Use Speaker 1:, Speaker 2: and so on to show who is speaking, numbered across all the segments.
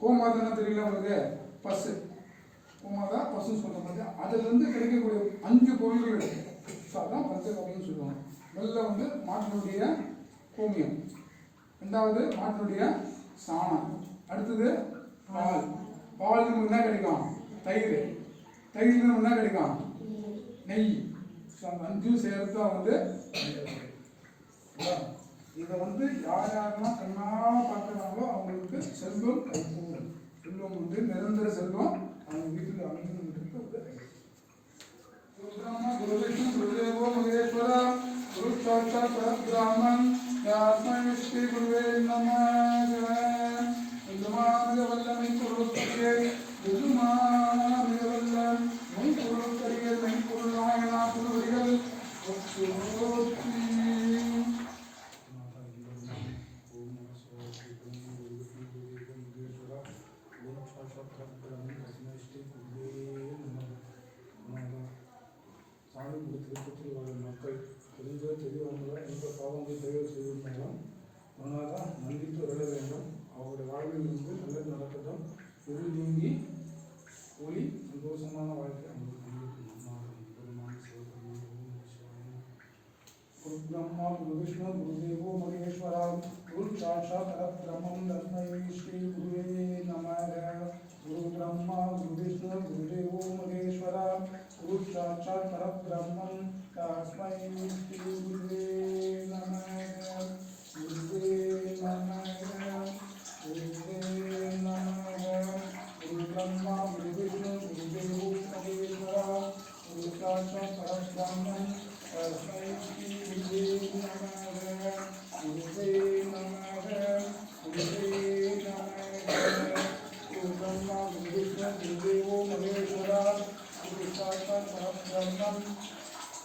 Speaker 1: கோமாதா என்ன தெரியல உங்களுக்கு? பசு கோமாதா பசு சொல்ற மாதிரி. அதுலேருந்து கிடைக்கக்கூடிய அஞ்சு பொருள்கள் இருக்கு. ஸோ அதான் பஞ்சகவியம்னு சொல்லுவாங்க. முதல்ல வந்து மாட்டினுடைய கோமியம். ரெண்டாவது மாட்டினுடைய சாணம். அடுத்தது பால். பால் என்ன கிடைக்கும். தயிர். தயிர் என்ன கிடைக்கும். நெய். ஸோ அந்த அஞ்சும் சேர்த்து தான் வந்து இதை வந்து யார் யாரெல்லாம் கண்ணால் பார்க்குறாங்களோ அவங்களுக்கு செல்வம் கூடும் செல்வம் வந்து நிரந்தர செல்வம். அவங்க வீட்டில் அமைந்துட்டு குருகிராம குருவிஷ்ணு குருதேவோ மகேஸ்வரா குருவே நம வல்லமை குருத்தியே குருமா பரப்புறம் அஸ்மஷ்டி
Speaker 2: சாமி கொடுத்து விருப்பத்தில் வாழும் மக்கள் தெரிஞ்சோ தெரியாமலோ எந்த பாவங்கள் தயவு செய்திருந்தாலும் முன்னாக மன்னித்து விட வேண்டும் அவருடைய வாழ்வில் இருந்து நல்லது நடக்கட்டும் பொருள் நீங்கி ஒளி சந்தோஷமான வாழ்க்கை குரு பிரம்மா குரு விஷ்ணு குருதேவோ மகேஸ்வரா குரு சாட்சாத் பரபிரம்மம் தன்மை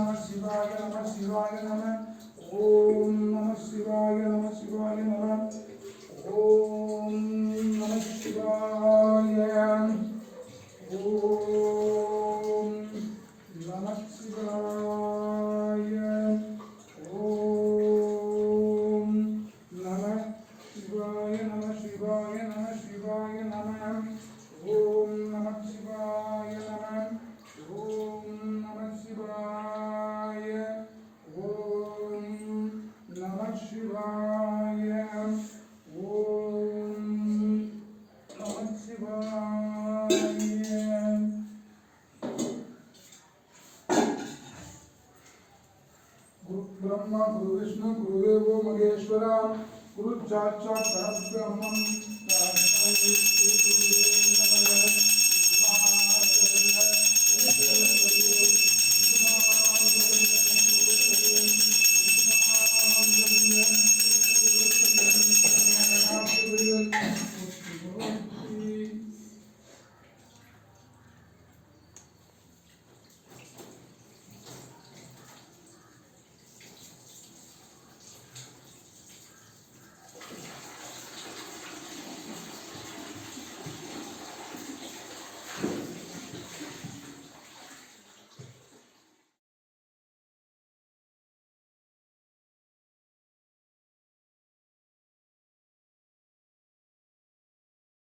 Speaker 2: నమ శివాయ నమ శివాయ నమ ఓం నమ శివాయ నమ శివాయ నమ ఓం నమ శివాయ परमात्मा गुरु विष्णु गुरुदेव महेश्वरा गुरु चाक्षात् परब्रह्मं